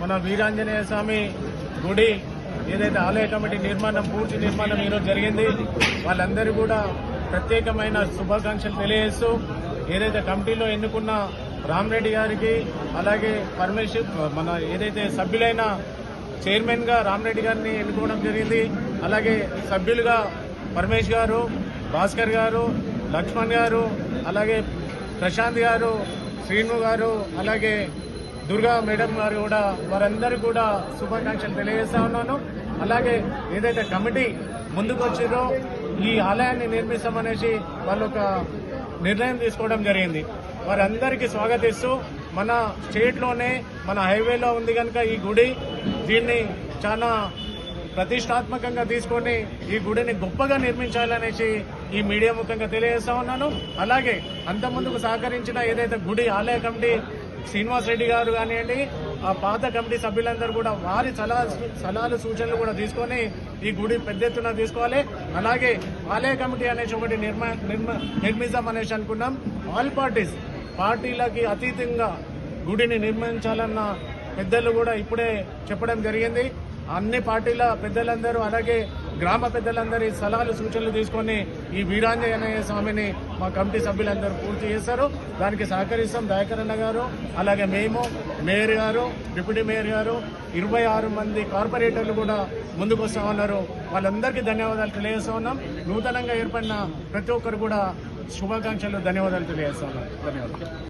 మన వీరాంజనేయ స్వామి గుడి ఏదైతే ఆలయ కమిటీ నిర్మాణం పూర్తి నిర్మాణం ఈరోజు జరిగింది. వాళ్ళందరూ కూడా ప్రత్యేకమైన శుభాకాంక్షలు తెలియజేస్తూ ఏదైతే కమిటీలో ఎన్నుకున్న రామరెడ్డి గారికి అలాగే పరమేశ్వర్ మన ఏదైతే సభ్యులైన చైర్మన్గా రామరెడ్డి గారిని ఎన్నుకోవడం జరిగింది. అలాగే సభ్యులుగా పరమేష్ గారు భాస్కర్ గారు లక్ష్మణ్ గారు అలాగే ప్రశాంత్ గారు శ్రీను గారు అలాగే దుర్గా మేడం గారు కూడా వారందరూ కూడా శుభాకాంక్షలు తెలియజేస్తా ఉన్నాను. అలాగే ఏదైతే కమిటీ ముందుకొచ్చిందో ఈ ఆలయాన్ని నిర్మిస్తామనేసి వాళ్ళు ఒక నిర్ణయం తీసుకోవడం జరిగింది. వారందరికీ స్వాగతిస్తూ మన స్టేట్లోనే మన హైవేలో ఉంది కనుక ఈ గుడి దీన్ని చాలా ప్రతిష్టాత్మకంగా తీసుకొని ఈ గుడిని గొప్పగా నిర్మించాలనేసి ఈ మీడియా ముఖంగా తెలియజేస్తా ఉన్నాను. అలాగే అంత ముందుకు సహకరించిన ఏదైతే గుడి ఆలయ కమిటీ శ్రీనివాస్ రెడ్డి గారు కానివ్వండి ఆ పాత కమిటీ సభ్యులందరూ కూడా వారి సలహా సలహాలు సూచనలు కూడా తీసుకొని ఈ గుడి పెద్ద ఎత్తున తీసుకోవాలి. అలాగే ఆలయ కమిటీ అనేసి ఒకటి నిర్మ నిర్మ నిర్మిద్దాం అనేసి అనుకున్నాం. ఆల్ పార్టీస్ పార్టీలకి అతీతంగా గుడిని నిర్మించాలన్న పెద్దలు కూడా ఇప్పుడే చెప్పడం జరిగింది. అన్ని పార్టీల పెద్దలందరూ అలాగే గ్రామ పెద్దలందరి సలహాలు సూచనలు తీసుకొని ఈ వీరాంజనేయ స్వామిని మా కమిటీ సభ్యులందరూ పూర్తి చేస్తారు దానికి సహకరిస్తాం దయాకరణ గారు అలాగే మేము మేయర్ గారు డిప్యూటీ మేయర్ గారు ఇరవై ఆరు మంది కార్పొరేటర్లు కూడా ముందుకు ఉన్నారు. వాళ్ళందరికీ ధన్యవాదాలు తెలియజేస్తా ఉన్నాం. నూతనంగా ఏర్పడిన ప్రతి ఒక్కరు కూడా శుభాకాంక్షలు ధన్యవాదాలు తెలియజేస్తా ఉన్నాం. ధన్యవాదాలు.